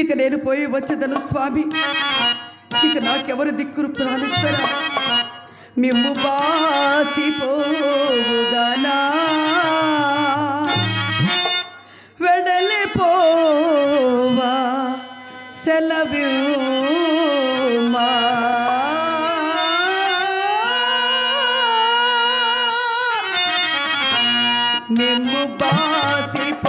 ఇక నేను పోయి వచ్చేదను స్వామి. ఇక నాకెవరు దిక్కురు ప్రాణేశ్వర? మిమ్ము బాసిపోవుగానా వెడలి పోవా సెలవు నిమ్ము బాసిపోవుదనా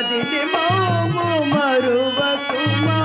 మదిని మౌము మరువకుమా?